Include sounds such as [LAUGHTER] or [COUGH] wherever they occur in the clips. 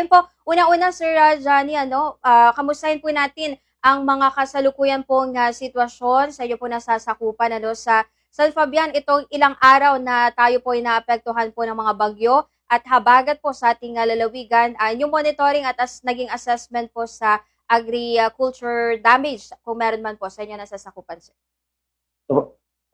ayun po, una-una Sir Johnny, ano, ah, kamustahin po natin ang mga kasalukuyan pong ah, sitwasyon sa iyo po nasasakupan ano sa San Fabian itong ilang araw na tayo po ay naapektuhan po ng mga bagyo at habagat po sa ating ah, lalawigan. Ah, yung monitoring at as, naging assessment po sa agriculture damage kung meron man po sa inyo nasasakupan sir.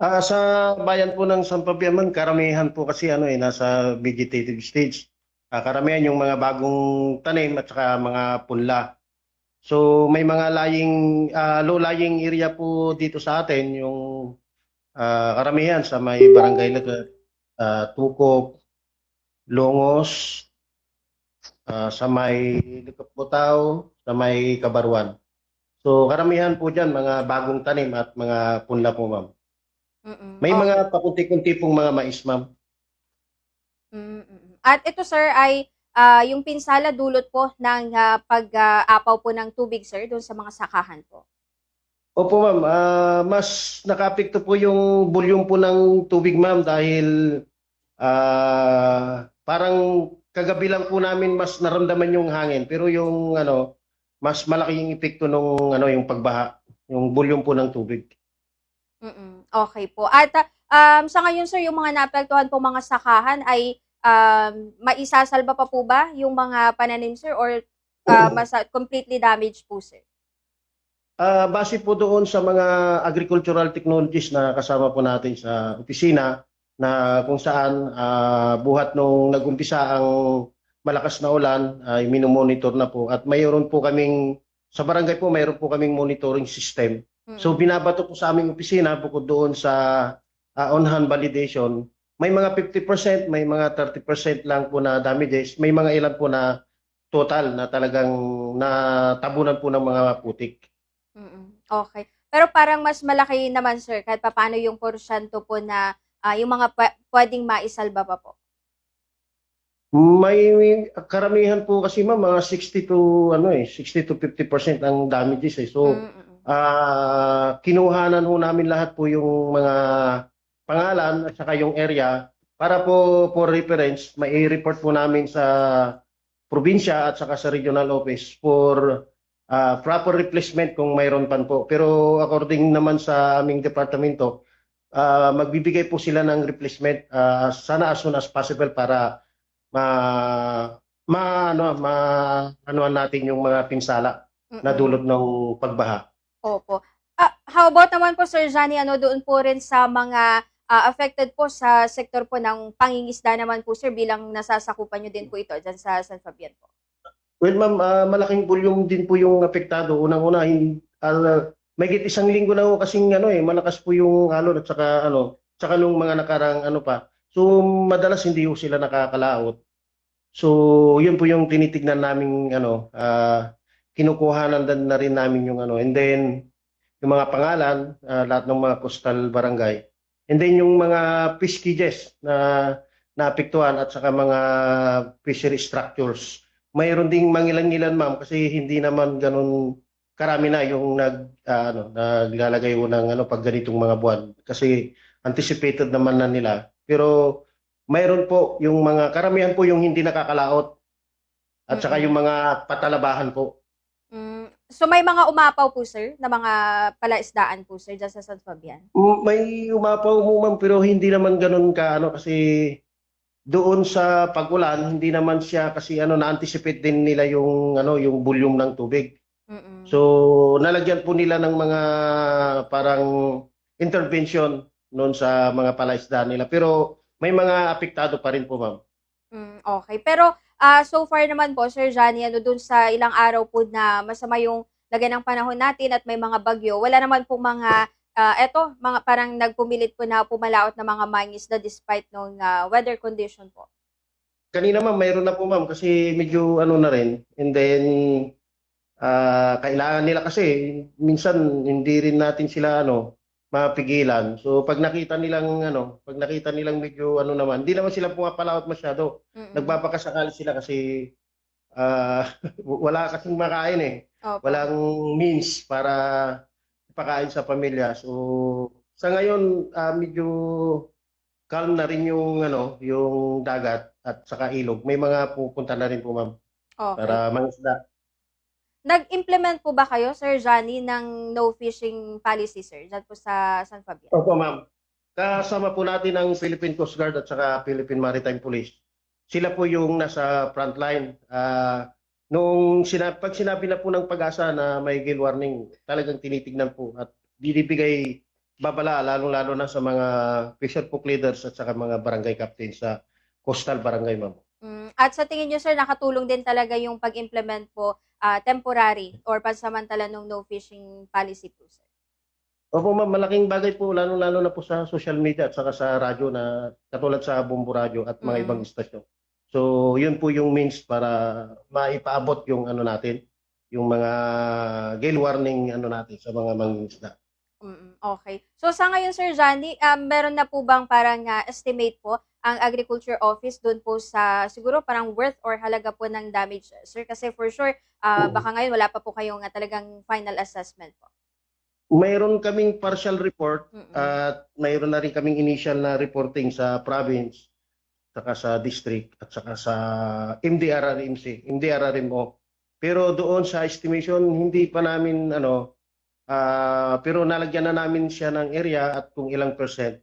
Ah, sa bayan po ng San Fabian, karamihan po kasi ano eh nasa vegetative stage. Ah, karamihan yung mga bagong tanim at saka mga punla. So may mga lying ah, low lying area po dito sa atin yung ah, karamihan sa may barangay Lagat, ah, Tukop, Longos, ah, sa may Likaputaw, sa may Kabarwan. So karamihan po diyan mga bagong tanim at mga punla po ma'am. Mm-mm. May Okay. mga pakunti-kunti pong mga mais, ma'am. Mm, mm, mm. At ito sir ay ah, yung pinsala dulot po ng ah, pag-apaw po ng tubig sir doon sa mga sakahan po. Opo, ma'am. Ah, mas nakapekto po yung volume po ng tubig, ma'am, dahil ah, parang kagabi lang po namin mas naramdaman yung hangin. Pero yung ano, mas malaki yung epekto nung ano, yung pagbaha, yung volume po ng tubig. Mm-mm. Okay po. At ah, um, sa ngayon sir, yung mga naapektuhan po mga sakahan ay um, maisasalba pa po ba yung mga pananim sir or ah, mas completely damaged po sir? Ah, base po doon sa mga agricultural technologies na kasama po natin sa opisina na kung saan ah, buhat nung nagumpisa ang malakas na ulan ay minomonitor na po at mayroon po kaming sa barangay po mayroon po kaming monitoring system. Mm-mm. So binabato po sa aming opisina bukod doon sa ah, on-hand validation, may mga 50%, may mga 30% lang po na damages, may mga ilan po na total na talagang natabunan po ng mga putik. Mm-mm. Okay. Pero parang mas malaki naman sir kahit papaano yung porsyento po na ah, yung mga pwe- pwedeng maisalba pa po. May karamihan po kasi ma'am, mga 60 to ano eh, 60 to 50% ang damages eh. So, Mm-mm. ah kinuhanan ho namin lahat po yung mga pangalan at saka yung area para po for reference, may report po namin sa probinsya at saka sa regional office for ah, proper replacement kung mayroon pan po. Pero according naman sa aming departamento, ah, magbibigay po sila ng replacement ah, sana as soon as possible para ma ma ano ma anuan natin yung mga pinsala na Mm-mm. dulot ng pagbaha. Opo. Ah, how about naman po Sir Johnny, ano doon po rin sa mga ah, affected po sa sektor po ng pangingisda naman po sir bilang nasasakupan nyo din po ito dyan sa San Fabian po. Well, ma'am, ah, malaking volume din po yung apektado. Unang-una, hin, ah, may isang linggo na ho kasing ano eh, malakas po yung alon at saka ano, saka nung mga nakarang ano pa. So, madalas hindi ho sila nakakalaot. So, yun po yung tinitignan naming ano, ah, kinukuhanan din na rin namin yung ano. And then, yung mga pangalan, ah, lahat ng mga coastal barangay. And then yung mga fish cages na naapektuhan at saka mga fishery structures. Mayroon ding mangilan-ngilan ma'am kasi hindi naman ganun karami na yung nag ah, ano naglalagay ng ano pag ganitong mga buwan. Kasi anticipated naman na nila. Pero mayroon po yung mga karamihan po yung hindi nakakalaot. At saka yung mga patalabahan po so may mga umapaw po sir na mga palaisdaan po sir dyan sa San Fabian? Mm, may umapaw mo ma'am pero hindi naman ganun ka ano kasi doon sa pag-ulan hindi naman siya kasi ano na-anticipate din nila yung ano yung volume ng tubig Mm-mm. So, nalagyan po nila ng mga parang intervention noon sa mga palaisdaan nila. Pero may mga apektado pa rin po, ma'am. Mm, okay. Pero ah, so far naman po, Sir Johnny, ano dun sa ilang araw po na masama yung lagay ng panahon natin at may mga bagyo, wala naman po mga, ah, eto, mga parang nagpumilit po na pumalaot na mga mangisda despite nung ah, weather condition po. Kanina, ma'am, mayroon na po, ma'am, kasi medyo ano na rin. And then, ah, kailangan nila kasi, minsan hindi rin natin sila ano, mapigilan. So, pag nakita nilang ano, pag nakita nilang medyo ano naman, hindi naman sila pumapalaot masyado. Mm-mm. Nagpapakasakali sila kasi ah, [LAUGHS] wala kasing makain eh. Opo. walang means para ipakain sa pamilya. So sa ngayon ah, medyo calm na rin yung ano, yung dagat at saka ilog. May mga pupunta na rin po, ma'am. Okay. para mangisda. Nag-implement po ba kayo, Sir Johnny, ng no fishing policy, sir, dyan po sa San Fabian? Opo, ma'am. Kasama po natin ang Philippine Coast Guard at saka Philippine Maritime Police. Sila po yung nasa front line. Ah, nung sina- pag sinabi na po ng pag-asa na may gale warning, talagang tinitignan po at binibigay babala, lalong-lalo na sa mga fisher book leaders at saka mga barangay captains sa coastal barangay, ma'am. Mm, At sa tingin nyo, sir, nakatulong din talaga yung pag-implement po ah, temporary or pansamantala ng no fishing policy po, sir? Opo, ma'am, malaking bagay po, lalo-lalo na po sa social media at saka sa radyo na katulad sa Bumbu Radio at mga Mm. ibang istasyon. So, yun po yung means para maipaabot yung ano natin, yung mga gale warning ano natin sa mga mangingisda. Mm, okay. So sa ngayon, Sir Johnny, um, meron na po bang parang ah, estimate po ang Agriculture Office doon po sa siguro parang worth or halaga po ng damage, sir? Kasi for sure, Oo. baka ngayon wala pa po kayong ah, talagang final assessment po. Mayroon kaming partial report Mm-mm. at mayroon na rin kaming initial na reporting sa province, saka sa district at saka sa MDRRMC, MDRRMO. Pero doon sa estimation, hindi pa namin ano, ah, pero nalagyan na namin siya ng area at kung ilang percent.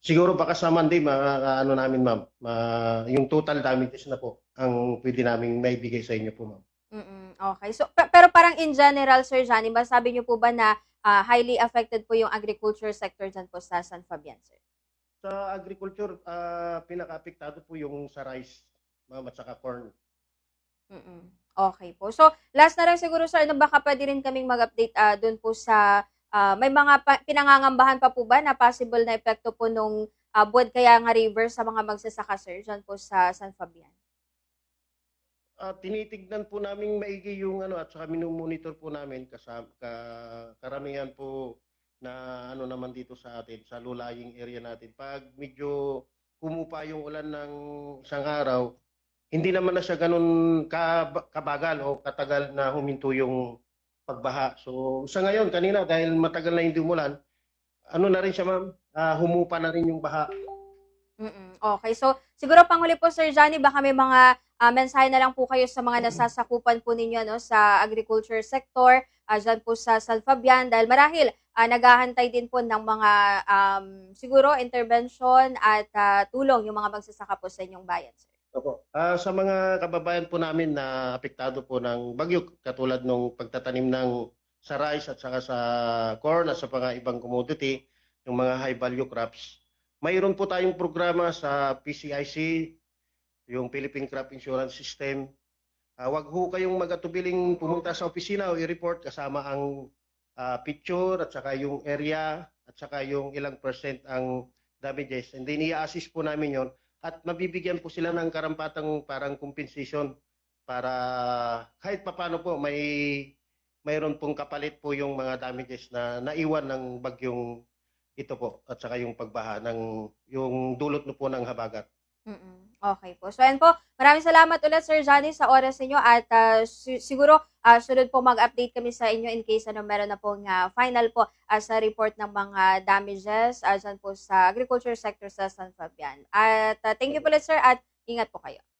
Siguro baka sa Monday, ano namin ma'am, ma- yung total damages na po ang pwede namin maibigay sa inyo po ma'am. Mm, okay. So pe- pero parang in general, Sir Johnny, masabi niyo po ba na ah, highly affected po yung agriculture sector dyan po sa San Fabian, sir? Sa agriculture, ah, pinaka-apektado po yung sa rice, ma'am, at saka corn. Mm. Okay po. So, last na lang siguro sir, ano baka pwede rin kaming mag-update ah, doon po sa ah, may mga pa- pinangangambahan pa po ba na possible na epekto po nung uh, Buwad Kayanga River sa mga magsasaka sir dyan po sa San Fabian? Ah, tinitignan po namin maigi yung ano at saka minumonitor po namin kasama ka, karamihan po na ano naman dito sa atin sa lulaying area natin. Pag medyo humupa yung ulan ng isang araw, hindi naman na siya ganun kab- kabagal o katagal na huminto yung pagbaha. So sa ngayon kanina dahil matagal na hindi umulan, ano na rin siya ma'am, ah, humupa na rin yung baha. Mm. Okay. So, siguro panghuli po Sir Johnny, baka may mga ah, mensahe na lang po kayo sa mga nasasakupan po ninyo no sa agriculture sector uh, dyan po sa San Fabian dahil marahil ah, naghahantay din po ng mga um, siguro intervention at ah, tulong yung mga magsasaka po sa inyong bayan, sir. Opo. Ah, sa mga kababayan po namin na apektado po ng bagyo, katulad ng pagtatanim ng sa rice at saka sa corn at sa mga ibang commodity, yung mga high value crops. Mayroon po tayong programa sa PCIC, yung Philippine Crop Insurance System. Ah, wag ho kayong magatubiling pumunta sa opisina o i-report kasama ang ah, picture at saka yung area at saka yung ilang percent ang damages. And then i-assist po namin yon at mabibigyan po sila ng karampatang parang compensation para kahit papano po may mayroon pong kapalit po yung mga damages na naiwan ng bagyong ito po at saka yung pagbaha ng yung dulot no po ng habagat. Mm-mm. Okay po. So, ayan po. Maraming salamat ulit, Sir Johnny, sa oras ninyo at ah, si- siguro ah, sunod po mag-update kami sa inyo in case ano meron na pong ah, final po ah, sa report ng mga damages uh, po sa agriculture sector sa San Fabian. At ah, thank you po ulit, Sir, at ingat po kayo.